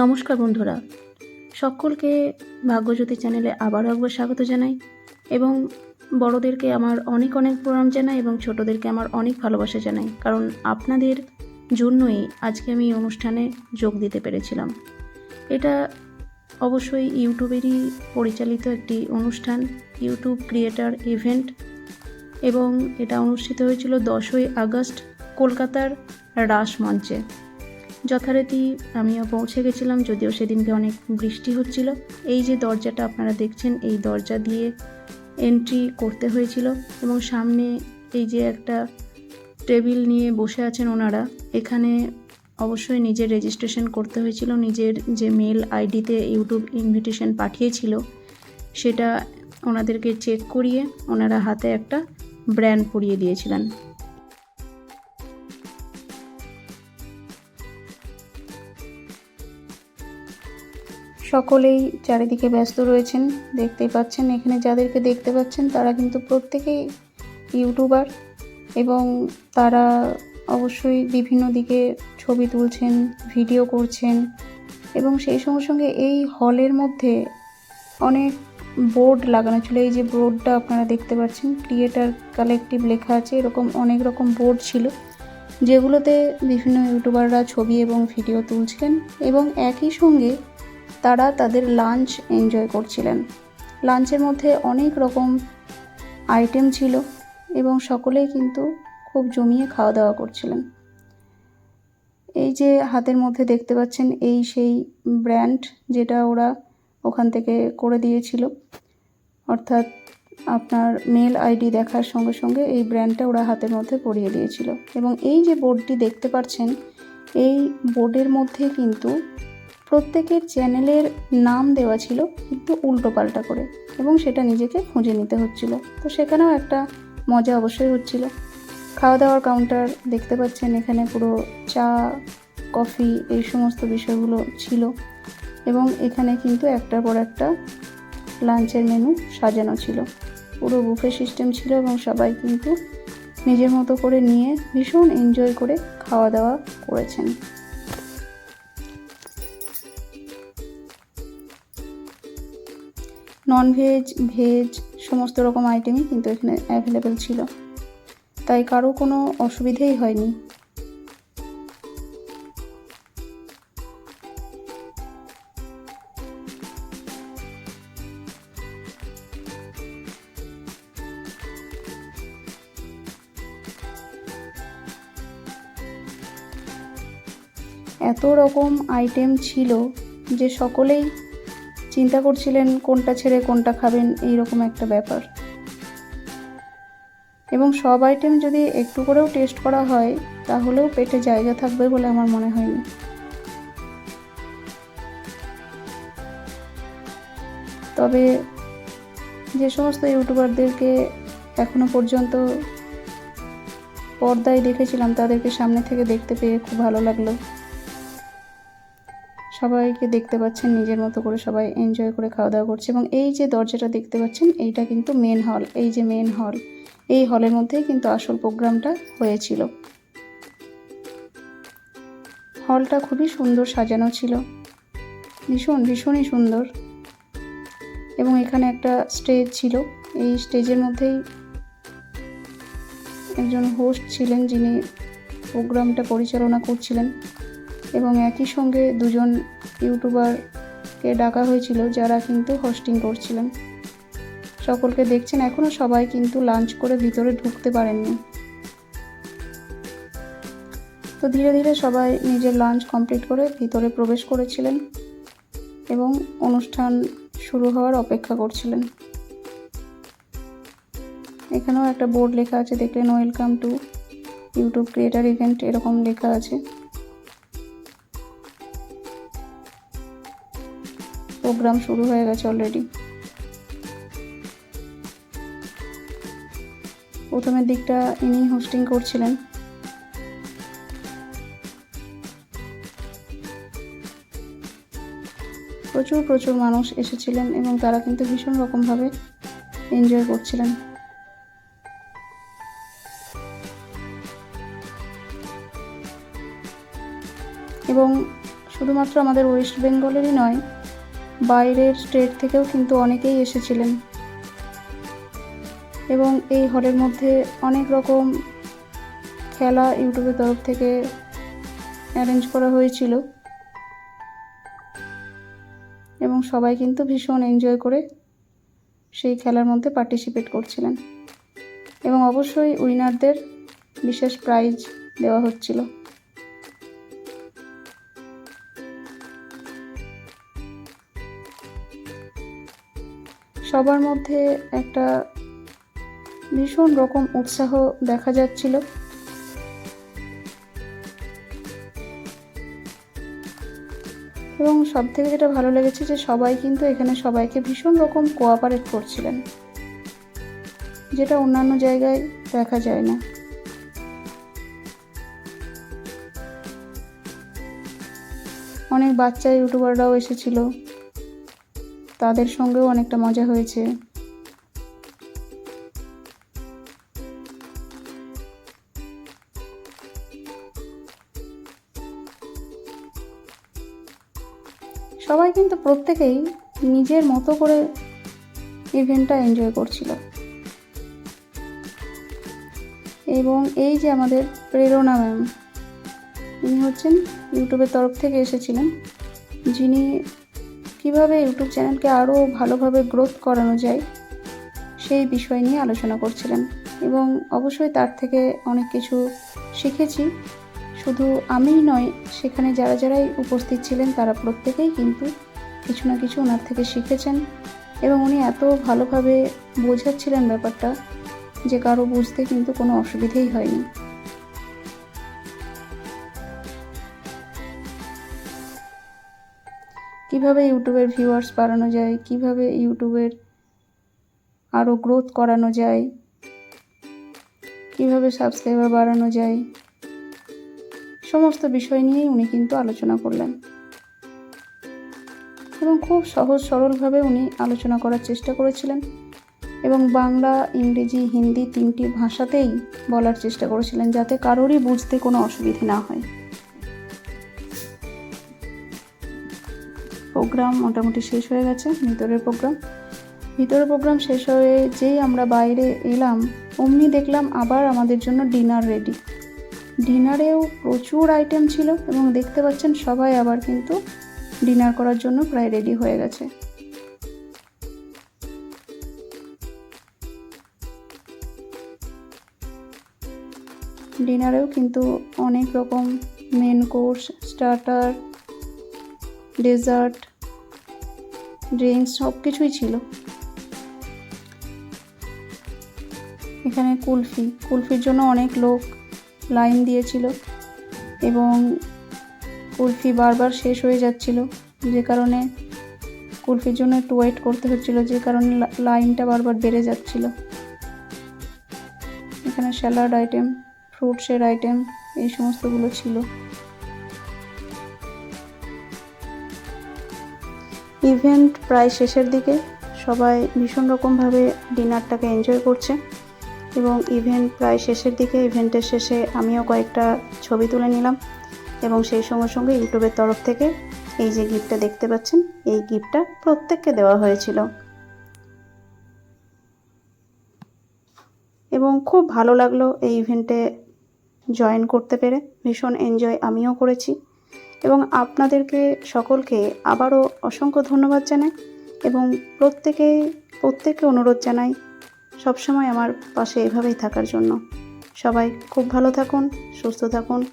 নমস্কার বন্ধুরা। সকলকে ভাগ্যজ্যোতি চ্যানেলে আবারও একবার স্বাগত জানাই এবং বড়দেরকে আমার অনেক অনেক প্রণাম জানাই এবং ছোটদেরকে আমার অনেক ভালোবাসা জানাই। কারণ আপনাদের জন্যই আজকে আমি এই অনুষ্ঠানে যোগ দিতে পেরেছিলাম। এটা অবশ্যই ইউটিউবেরই পরিচালিত একটি অনুষ্ঠান, ইউটিউব ক্রিয়েটার ইভেন্ট এবং এটা অনুষ্ঠিত হয়েছিল দশই আগস্ট কলকাতার রাস মঞ্চে। যথারীতি আমিও পৌঁছে গেছিলাম, যদিও সেদিনকে অনেক বৃষ্টি হচ্ছিল। এই যে দরজাটা আপনারা দেখছেন, এই দরজা দিয়ে এন্ট্রি করতে হয়েছিল এবং সামনে এই যে একটা টেবিল নিয়ে বসে আছেন ওনারা, এখানে অবশ্যই নিজের রেজিস্ট্রেশন করতে হয়েছিল। নিজের যে মেল আইডিতে ইউটিউব ইনভিটেশন পাঠিয়েছিল, সেটা ওনাদেরকে চেক করিয়ে ওনারা হাতে একটা ব্র্যান্ড পরিয়ে দিয়েছিলেন। সকলেই চারিদিকে ব্যস্ত রয়েছেন, দেখতেই পাচ্ছেন। এখানে যাদেরকে দেখতে পাচ্ছেন, তারা কিন্তু প্রত্যেকেই ইউটিউবার এবং তারা অবশ্যই বিভিন্ন দিকে ছবি তুলছেন, ভিডিও করছেন এবং সেই সঙ্গে সঙ্গে এই হলের মধ্যে অনেক বোর্ড লাগানো ছিল। এই যে বোর্ডটা আপনারা দেখতে পাচ্ছেন, ক্রিয়েটার কালেকটিভ লেখা আছে, এরকম অনেক রকম বোর্ড ছিল যেগুলোতে বিভিন্ন ইউটিউবাররা ছবি এবং ভিডিও তুলছিলেন এবং একই সঙ্গে তারা তাদের লাঞ্চ এনজয় করছিলেন। লাঞ্চের মধ্যে অনেক রকম আইটেম ছিল এবং সকলেই কিন্তু খুব জমিয়ে খাওয়া দাওয়া করছিলেন। এই যে হাতের মধ্যে দেখতে পাচ্ছেন, এই সেই ব্র্যান্ড যেটা ওরা ওখান থেকে করে দিয়েছিল। অর্থাৎ আপনার মেল আইডি দেখার সঙ্গে সঙ্গে এই ব্র্যান্ডটা ওরা হাতের মধ্যে পরিয়ে দিয়েছিল। এবং এই যে বোর্ডটি দেখতে পাচ্ছেন, এই বোর্ডের মধ্যে কিন্তু প্রত্যেকের চ্যানেলের নাম দেওয়া ছিল কিন্তু উল্টো পাল্টা করে এবং সেটা নিজেকে খুঁজে নিতে হচ্ছিল। তো সেখানেও একটা মজা অবশ্যই হচ্ছিল। খাওয়া দাওয়ার কাউন্টার দেখতে পাচ্ছেন এখানে পুরো চা কফি এই সমস্ত বিষয়গুলো ছিল এবং এখানে কিন্তু একটার পর একটা লাঞ্চের মেনু সাজানো ছিল। পুরো বুফে সিস্টেম ছিল এবং সবাই কিন্তু নিজের মতো করে নিয়ে ভীষণ এনজয় করে খাওয়া দাওয়া করেছেন। নন ভেজ ভেজ সমস্ত রকম আইটেমই কিন্তু এখানে অ্যাভেলেবেল ছিল। তাই কারও কোনো অসুবিধেই হয়নি। এত রকম আইটেম ছিল যে সকলেই চিন্তা করছিলেন কোনটা ছেড়ে কোনটা খাবেন এই রকম একটা ব্যাপার। এবং সব আইটেম যদি একটু করেও টেস্ট করা হয়, তাহলেও পেটে জায়গা থাকবে বলে আমার মনে হয়নি। তবে যে সমস্ত ইউটিউবারদেরকে এখনও পর্যন্ত পর্দায় দেখেছিলাম, তাদেরকে সামনে থেকে দেখতে পেয়ে খুব ভালো লাগল। সবাইকে দেখতে পাচ্ছেন, নিজের মতো করে সবাই এনজয় করে খাওয়া দাওয়া করছে এবং এই যে দরজাটা দেখতে পাচ্ছেন, এইটা কিন্তু মেন হল এই যে মেন হল এই হলের মধ্যেই কিন্তু আসল প্রোগ্রামটা হয়েছিল। হলটা খুবই সুন্দর সাজানো ছিল, ভীষণ, ভীষণই সুন্দর এবং এখানে একটা স্টেজ ছিল, এই স্টেজের মধ্যেই একজন হোস্ট ছিলেন যিনি প্রোগ্রামটা পরিচালনা করছিলেন। এবং একই সঙ্গে দুজন ইউটিউবারকে ডাকা হয়েছিল, যারা কিন্তু হোস্টিং করছিলেন। সকলকে দেখছেন এখনও সবাই কিন্তু লাঞ্চ করে ভিতরে ঢুকতে পারেননি। তো ধীরে ধীরে সবাই নিজের লাঞ্চ কমপ্লিট করে ভিতরে প্রবেশ করেছিলেন এবং অনুষ্ঠান শুরু হওয়ার অপেক্ষা করছিলেন। এখানেও একটা বোর্ড লেখা আছে, দেখলেন welcome to YouTube creator event এরকম লেখা আছে। প্রোগ্রাম শুরু হয়ে গেছে অলরেডি প্রথমের দিকটা ইনি হোস্টিং করছিলেন। প্রচুর প্রচুর মানুষ এসেছিলেন এবং তারা কিন্তু ভীষণ রকমভাবে এনজয় করছিলেন। এবং শুধুমাত্র আমাদের ওয়েস্ট বেঙ্গলেরই নয় বাইরের স্টেট থেকেও কিন্তু অনেকেই এসেছিলেন। এবং এই হলের মধ্যে অনেক রকম খেলা ইউটিউবের তরফ থেকে অ্যারেঞ্জ করা হয়েছিল। এবং সবাই কিন্তু ভীষণ এনজয় করে সেই খেলার মধ্যে পার্টিসিপেট করছিলেন। এবং অবশ্যই উইনারদের বিশেষ প্রাইজ দেওয়া হচ্ছিল। সবার মধ্যে একটা ভীষণ রকম উৎসাহ দেখা যাচ্ছিল। এবং সব থেকে যেটা ভালো লেগেছে যে সবাই কিন্তু এখানে সবাইকে ভীষণ রকম কোঅপারেট করছিলেন। যেটা অন্যান্য জায়গায় দেখা যায় না। অনেক বাচ্চা ইউটিউবাররাও এসেছিল। তাদের সঙ্গেও অনেকটা মজা হয়েছে। সবাই কিন্তু প্রত্যেকেই নিজের মতো করে ইভেন্টটা এনজয় করছিল। এবং এই যে আমাদের প্রেরণা ম্যাম ইনি হচ্ছেন ইউটিউবের তরফ থেকে এসেছিলেন। যিনি কীভাবে ইউটিউব চ্যানেলকে আরও ভালোভাবে গ্রোথ করানো যায় সেই বিষয় নিয়ে আলোচনা করছিলেন এবং অবশ্যই তার থেকে অনেক কিছু শিখেছি। শুধু আমিই নয়, সেখানে যারা যারাই উপস্থিত ছিলেন, তারা প্রত্যেকেই কিন্তু কিছু না কিছু ওনার থেকে শিখেছেন। এবং উনি এত ভালোভাবে বোঝাচ্ছিলেন ব্যাপারটা যে কারও বুঝতে কিন্তু কোনো অসুবিধেই হয়নি। কীভাবে ইউটিউবের ভিউয়ার্স বাড়ানো যায়, কীভাবে ইউটিউবের আরও গ্রোথ করানো যায়, কীভাবে সাবস্ক্রাইবার বাড়ানো যায়, সমস্ত বিষয় নিয়েই উনি কিন্তু আলোচনা করলেন। এবং খুব সহজ সরলভাবে উনি আলোচনা করার চেষ্টা করেছিলেন এবং বাংলা, ইংরেজি, হিন্দি তিনটি ভাষাতেই বলার চেষ্টা করেছিলেন যাতে কারোরই বুঝতে কোনো অসুবিধে না হয়। প্রোগ্রাম মোটামুটি শেষ হয়ে গেছে, ভিতরের প্রোগ্রাম ভিতরের প্রোগ্রাম শেষ হয়ে যেই আমরা বাইরে এলাম, অমনি দেখলাম আবার আমাদের জন্য ডিনার রেডি ডিনারেও প্রচুর আইটেম ছিল এবং দেখতে পাচ্ছেন সবাই আবার কিন্তু ডিনার করার জন্য প্রায় রেডি হয়ে গেছে। ডিনারেও কিন্তু অনেক রকম main course starter dessert drinks সব কিছুই ছিল। এখানে কুলফি। কুলফির জন্য অনেক লোক লাইন দিয়েছিল এবং কুলফি বারবার শেষ হয়ে যাচ্ছিল। যে কারণে কুলফির জন্য একটু ওয়েট করতে হচ্ছিল, যে কারণে লাইনটা বারবার বেড়ে যাচ্ছিল। এখানে স্যালাড আইটেম ফ্রুটসের আইটেম এই সমস্তগুলো ছিল। ইভেন্ট প্রায় শেষের দিকে সবাই ভীষণ রকমভাবে ডিনারটাকে এনজয় করছে এবং ইভেন্ট প্রায় শেষের দিকে, ইভেন্টের শেষে আমিও কয়েকটা ছবি তুলে নিলাম এবং সেই সঙ্গে সঙ্গে ইউটিউবের তরফ থেকে এই যে গিফটটা দেখতে পাচ্ছেন, এই গিফটটা প্রত্যেককে দেওয়া হয়েছিল। এবং খুব ভালো লাগল এই ইভেন্টে জয়েন করতে পেরে, ভীষণ এনজয় আমিও করেছি। এবং আপনাদেরকে সকলকে আবারও অসংখ্য ধন্যবাদ জানাই এবং প্রত্যেকে, প্রত্যেককে অনুরোধ জানাই সবসময় আমার পাশে এভাবেই থাকার জন্য। সবাই খুব ভালো থাকুন, সুস্থ থাকুন।